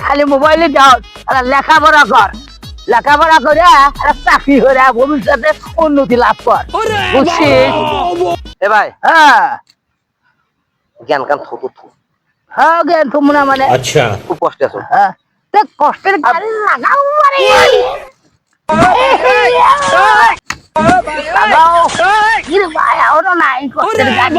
খালি মোবাইলে যাও লেখা লেখাপড়া কর। লেখাপড়া করে চাকরি করে ভবিষ্যতে উন্নতি লাভ কর। বুঝছিস এ ভাই। হ্যাঁ। জ্ঞান কান থু থু। হ্যাঁ জ্ঞান থু মানে। আচ্ছা। খুব কষ্টে আছো। হ্যাঁ। কষ্টের গাড়ি লাগাও মানে। লাগাও। কি ভাই আরও নাই কষ্টের গাড়ি